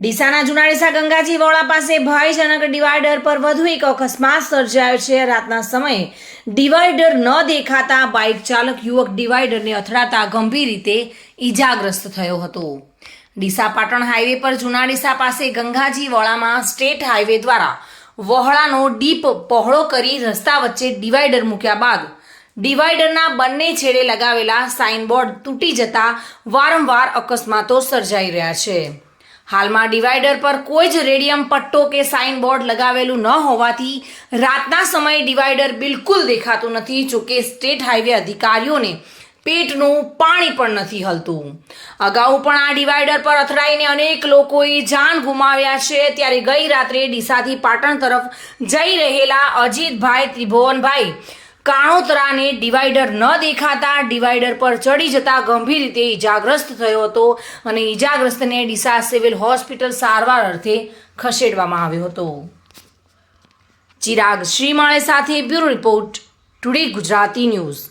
ડીસાના જૂના ડીસા ગંગાજી વોળા પાસે ભયજનક ડિવાઈડર પર વધુ એક અકસ્માત સર્જાયો છે. રાતના સમયે ડિવાઈડર ન દેખાતા બાઇક ચાલક યુવક ડિવાઈડરને અથડાતા ગંભીર રીતે ઈજાગ્રસ્ત થયો હતો. ડીસા પાટણ હાઈવે પર જુનાડીસા પાસે ગંગાજી વોળામાં સ્ટેટ હાઈવે દ્વારા વહોળાનો ડીપ પહોળો કરી રસ્તા વચ્ચે ડિવાઈડર મૂક્યા બાદ ડિવાઈડરના બંને છેડે લગાવેલા સાઇનબોર્ડ તૂટી જતા વારંવાર અકસ્માતો સર્જાઈ રહ્યા છે. હાલમાં ડિવાઈડર પર કોઈ જ રેડિયમ પટ્ટો કે સાઇન બોર્ડ લગાવેલું ન હોવાથી રાતના સમયે ડિવાઈડર બિલકુલ દેખાતું નથી, જોકે સ્ટેટ હાઈવે અધિકારીઓને પેટનું પાણી પણ નથી હલતું. અગાઉ પણ આ ડિવાઈડર પર અથડાઈને અનેક લોકોએ જાન ગુમાવ્યા છે. ત્યારે ગઈ રાત્રે ડીસાથી પાટણ તરફ જઈ રહેલા અજીતભાઈ ત્રિભુવનભાઈ કાણોતરાને ડિવાઈડર ન દેખાતા, ડિવાઈડર પર ચડી જતા ગંભીર રીતે ઈજાગ્રસ્ત થયો હતો અને ઈજાગ્રસ્તને ડીસા સિવિલ હોસ્પિટલ સારવાર અર્થે ખસેડવામાં આવ્યો હતો. ચિરાગ શ્રીમાળે સાથે bureau report, today Gujarati news.